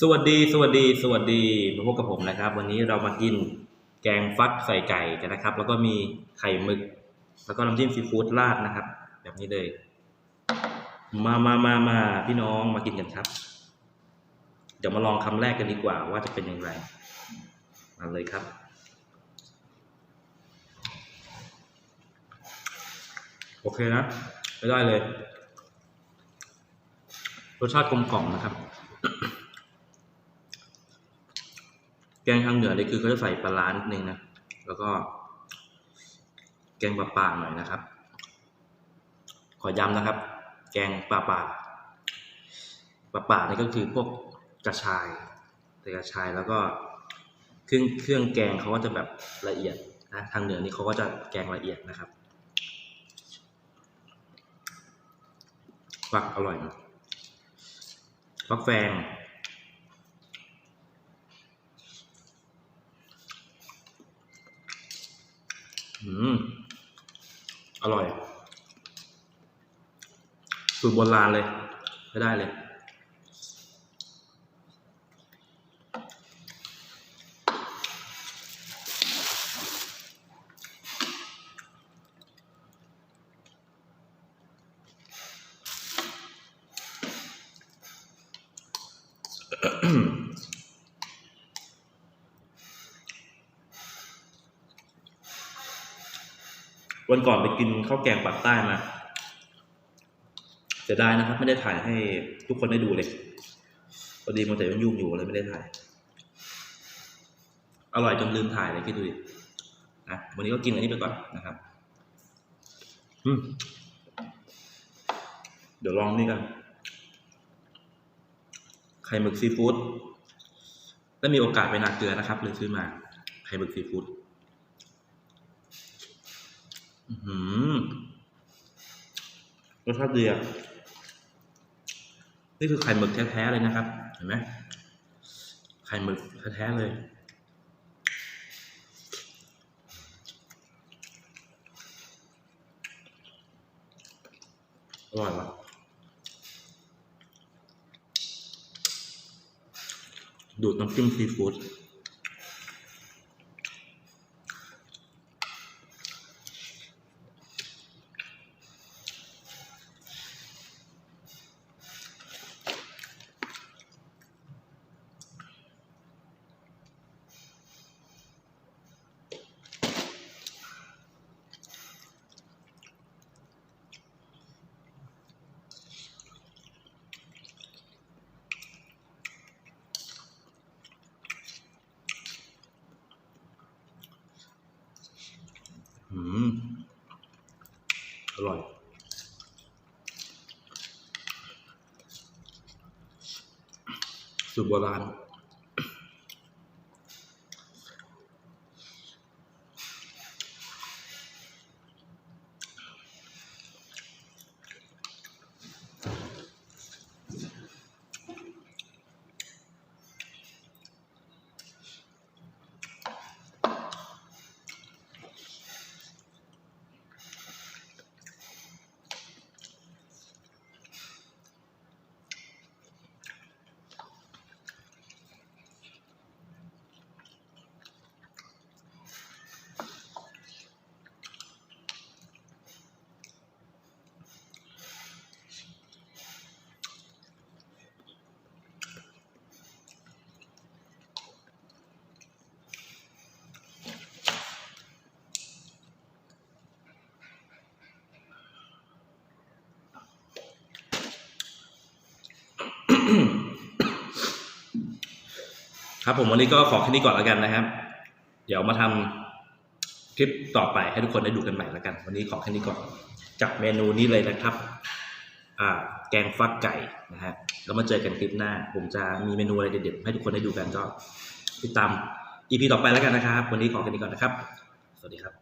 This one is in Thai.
สวัสดีสวัสดีสวัสดีมาพบกับผมนะครับ วันนี้เรามากินแกงฟักใส่ไก่กันนะครับ แล้วก็มีไข่หมึก แล้วก็น้ำจิ้มซีฟู้ดราดนะครับ แบบนี้เลย มามามามาพี่น้องมากินกันครับ เดี๋ยวมาลองคำแรกกันดีกว่า ว่าจะเป็นอย่างไรมาเลยครับโอเคนะไม่ได้เลย รสชาติกลมกล่อมนะครับ แกงทางเหนือนี่คือเขาจะใส่ปลาร้านิดนึงนะ แล้วก็ แกงปลาป่าหน่อยนะครับ ขอย้ำนะครับ แกงปลาป่าปลาป่านี่ก็คือพวกกระชายแต่กระชายแล้วก็เครื่องเครื่องแกงเขาก็จะแบบละเอียดนะทางเหนือนี่เขาก็จะแกงละเอียดนะครับฟักอร่อยนะฟักแฟง อืม อร่อย สูตรโบราณเลยไม่ได้เลย วันก่อนไปกินข้าวแกงปากใต้มาเสียดายนะครับ ไม่ได้ถ่ายให้ทุกคนได้ดูเลยพอดีมันแต่ยังยุ่งอยู่เลยไม่ได้ถ่าย อร่อยจนลืมถ่ายเลยคิดดูดินะวันนี้ก็กินอันนี้ไปก่อนนะครับ อืมเดี๋ยวลองนี่กันไข่หมึกซีฟู้ดได้มีโอกาสไปนาเกลือนะครับเลยซื้อมาไข่หมึกซีฟู้ด อื้อหือ รสชาติดีอะนี่คือไข่หมึกแท้ๆเลยนะครับ เห็นไหมไข่หมึกแท้ๆเลย อร่อยว่ะดูดน้ำจิ้มซีฟู้ด อืม อ ร่อย สูตรโบราณ ครับผมวันนี้ก็ขอแค่นี้ก่อนแล้วกันนะครับ เดี๋ยวมาทำคลิปต่อไปให้ทุกคนได้ดูกันใหม่แล้วกัน วันนี้ขอแค่นี้ก่อนจากเมนูนี้เลยนะครับ อ่า แกงฟักไก่นะฮะแล้วมาเจอกันคลิปหน้า ผมจะมีเมนูอะไรเด็ดๆให้ทุกคนได้ดูกันก็ติดตาม EP ต่อไปแล้วกันนะครับ วันนี้ขอแค่นี้ก่อนนะครับ สวัสดีครับ